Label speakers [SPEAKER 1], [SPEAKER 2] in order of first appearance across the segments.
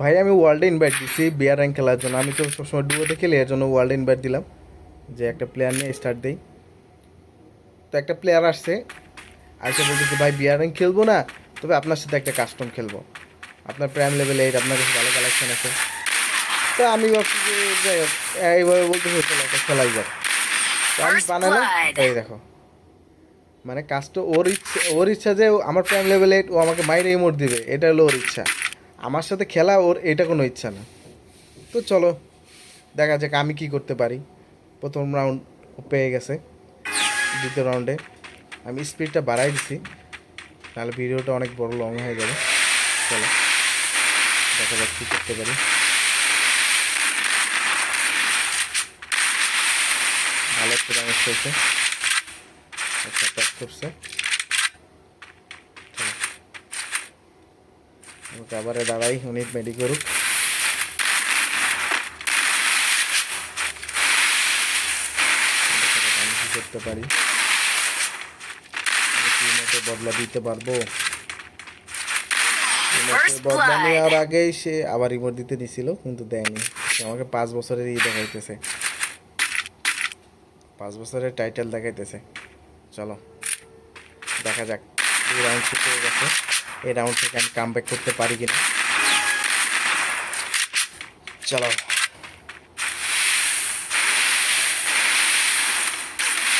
[SPEAKER 1] ভাই আমি ওয়ার্ল্ডে ইনভাইট দিচ্ছি বিয়ার র্যাঙ্ক খেলার জন্য। আমি তো সবসময় ডুবোতে খেলি এর জন্য ওয়ার্ল্ডে ইনভাইট দিলাম। যে একটা প্লেয়ার নিয়ে স্টার্ট দেই। তো একটা প্লেয়ার আসছে আইসে বলতেছে ভাই বিয়ার র্যাঙ্ক খেলব না তবে আপনার সাথে একটা কাস্টম খেলব। আপনার প্রাইম লেভেল এইট আপনার কাছে ভালো কালেকশন আছে। তো আমি ভাবছি যে যাই হোক এইভাবে বলতেছে চলো একটা খেলাই যাক। তো আমি বানালাম এই দেখো। মানে কাজটা ওর ইচ্ছা ওর ইচ্ছা যে আমার প্রাইম লেভেল এইট ও আমাকে মাইরে ইমোট দিবে এটা হলো ওর ইচ্ছা। আমার সাথে খেলা, ওর এটা কোনো ইচ্ছা না। তো চলো, দেখা যাক আমি কি করতে পারি। প্রথম রাউন্ড পেয়ে গেছে। দ্বিতীয় রাউন্ডে আমি স্পিডটা বাড়াই দিছি। নাহলে ভিডিওটা অনেক বড় লং হয়ে যাবে। চলো, দেখা যাক কী করতে পারি। ভালো একটা ডান্স করছে একটা করছে চলো আমাকে আবার দাঁড়াই উনি মেডি করুক করতে পারি বদলা দিতে পারব বদলা নেওয়ার আগেই সে আবার ইমোট দিতে দিছিল কিন্তু দেয়নি আমাকে পাঁচ বছরের ই দেখাইতেছে। পাঁচ বছরের টাইটেল দেখাইতেছে। চলো দেখা যাক। রাউন্ড গেছে। এই রাউন্ড থেকে আমি কাম ব্যাক করতে পারি কিনা। চলো।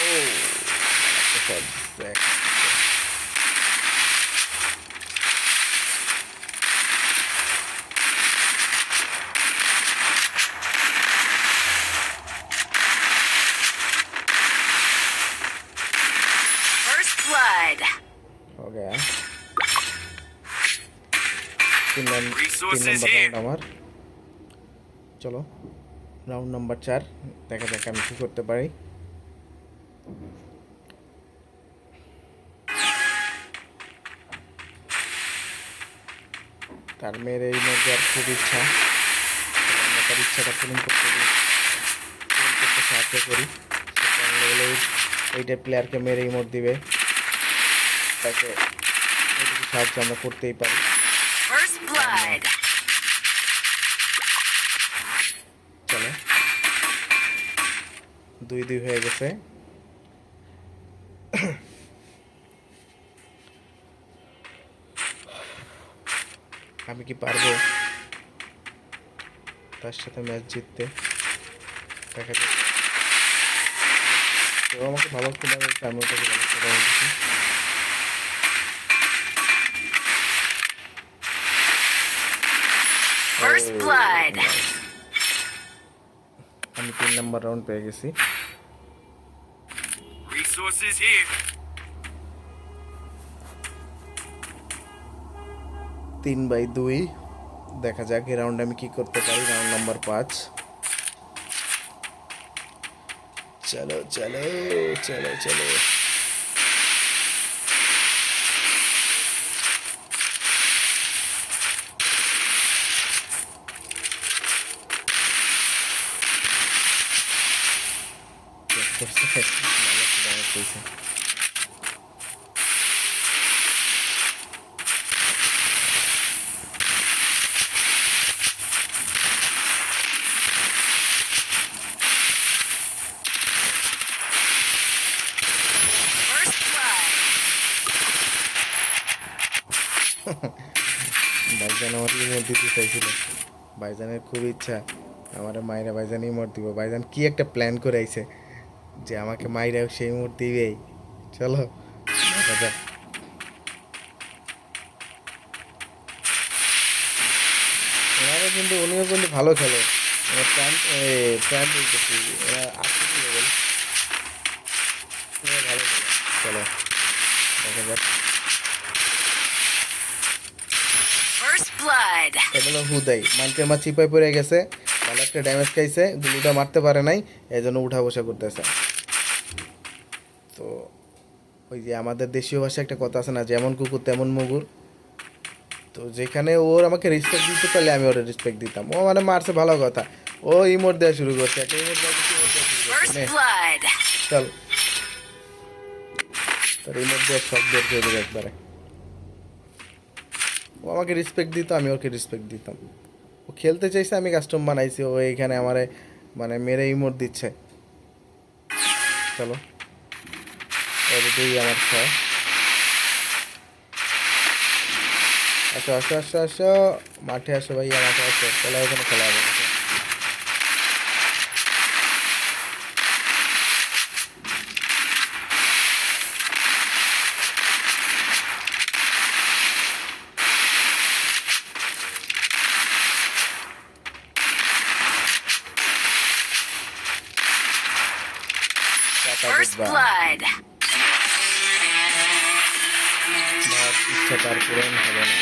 [SPEAKER 1] ও তিন নম্বর আমার। চলো রাউন্ড নাম্বার চার দেখা যাক আমি কি করতে পারি। তার মেয়ের এই মধ্যে আর খুব ইচ্ছা। আমরা তার ইচ্ছাটা পূরণ করতে পূরণ করতে সাহায্য করি। সেটা এইটা প্লেয়ারকে মেরে ইমোট দিবে। তাকে সাহায্য আমরা করতেই পারি।
[SPEAKER 2] Blood.
[SPEAKER 1] চলো। দুই দুই হয়ে গেছে। আমি কি পারব তার সাথে ম্যাচ জিততে? দেখা যাক। তো আমাকে ভালো খেলা হয়েছে আমি ওটাকে ভালো খেলা
[SPEAKER 2] First
[SPEAKER 1] Oh,
[SPEAKER 2] blood.
[SPEAKER 1] আমি তিন নাম্বার রাউন্ড পেয়ে গেছি।
[SPEAKER 3] Resources here.
[SPEAKER 1] তিন বাই দুই। দেখা যাক এই রাউন্ডে আমি কি করতে পারি। রাউন্ড নাম্বার পাঁচ। চলো চলো চলো চলো।
[SPEAKER 2] First
[SPEAKER 1] ভাইজান আমার ইমোট দিতে চাইছিল। ভাইজানের খুব ইচ্ছা আমার মায়েরা ভাইজান ইমোট দিব। ভাইজান কি একটা প্ল্যান করে আইছে? যে আমাকে মায়েরা সেই ইমোট দিবেই চলো দেখা যাক। ওনারা কিন্তু উনিও কিন্তু ভালো খেলে। ওরা প্ল্যান প্ল্যান বলতেছি ওরা আসছে কি লেভেল ভালো খেলে। চলো দেখা যাক। এগুলো হুদাই। মাইকের মা চিপায় পড়ে গেছে। একটা ড্যামেজ খাইছে গুলুটা মারতে পারে নাই এই জন্য উঠা বসা করতেছে। তো ওই যে আমাদের দেশীয় ভাষায় একটা কথা আছে না যেমন কুকুর তেমন মুগুর। তো যেখানে ওর আমাকে রেসপেক্ট দিতে পারলে আমি ওর রেসপেক্ট দিতাম। ও মানে মারছে ভালো কথা। ও ইমোট দেওয়া শুরু করছে একটা ইমোট দেওয়া শুরু করছে
[SPEAKER 2] First
[SPEAKER 1] নে,
[SPEAKER 2] blood.
[SPEAKER 1] চল। তোর ইমোট দেওয়া সব বের করে দেবে একবারে। ও আমাকে রেসপেক্ট দিত আমি ওকে রেসপেক্ট দিতাম। ও খেলতে চাইছে, আমি কাস্টম বানাইছি, ও এখানে আমারে মানে মেরে ইমোট দিচ্ছে। চলো। এদিকেই আমার ছয়। আচ্ছা আসো আসো আসো। মাঠে আসো ভাই, আমাকে আসো। চলো, এখানে খেলা হবে।
[SPEAKER 2] First
[SPEAKER 1] goodbye.
[SPEAKER 2] blood.
[SPEAKER 1] আমার ইচ্ছা তার পূরণ হবে না